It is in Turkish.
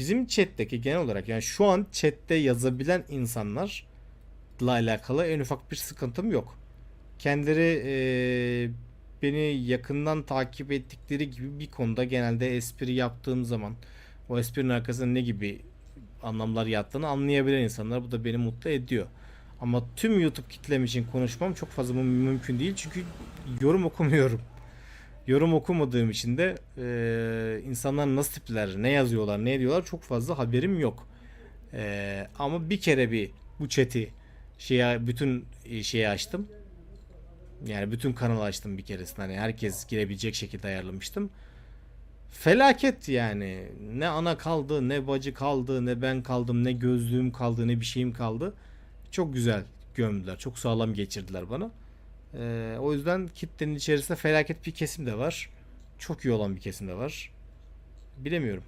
bizim chat'teki genel olarak yani şu an chat'te yazabilen insanlarla alakalı en ufak bir sıkıntım yok. Kendileri eee, beni yakından takip ettikleri gibi bir konuda genelde espri yaptığım zaman o esprinin arkasında ne gibi anlamlar yattığını anlayabilen insanlar bu da beni mutlu ediyor. Ama tüm YouTube kitlem için konuşmam çok fazla mü- mümkün değil çünkü yorum okumuyorum. Yorum okumadığım için de eee, insanlar nasıl tipler, ne yazıyorlar, ne ediyorlar çok fazla haberim yok. Eee, ama bir kere bir bu chat'i şeye bütün e, şeyi açtım. Yani bütün kanalı açtım bir keresinde. Hani herkes girebilecek şekilde ayarlamıştım. Felaket yani. Ne ana kaldı, ne bacı kaldı, ne ben kaldım, ne gözlüğüm kaldı, ne bir şeyim kaldı. Çok güzel gömdüler. Çok sağlam geçirdiler bana. Ee, o yüzden kitlenin içerisinde felaket bir kesim de var. Çok iyi olan bir kesim de var. Bilemiyorum.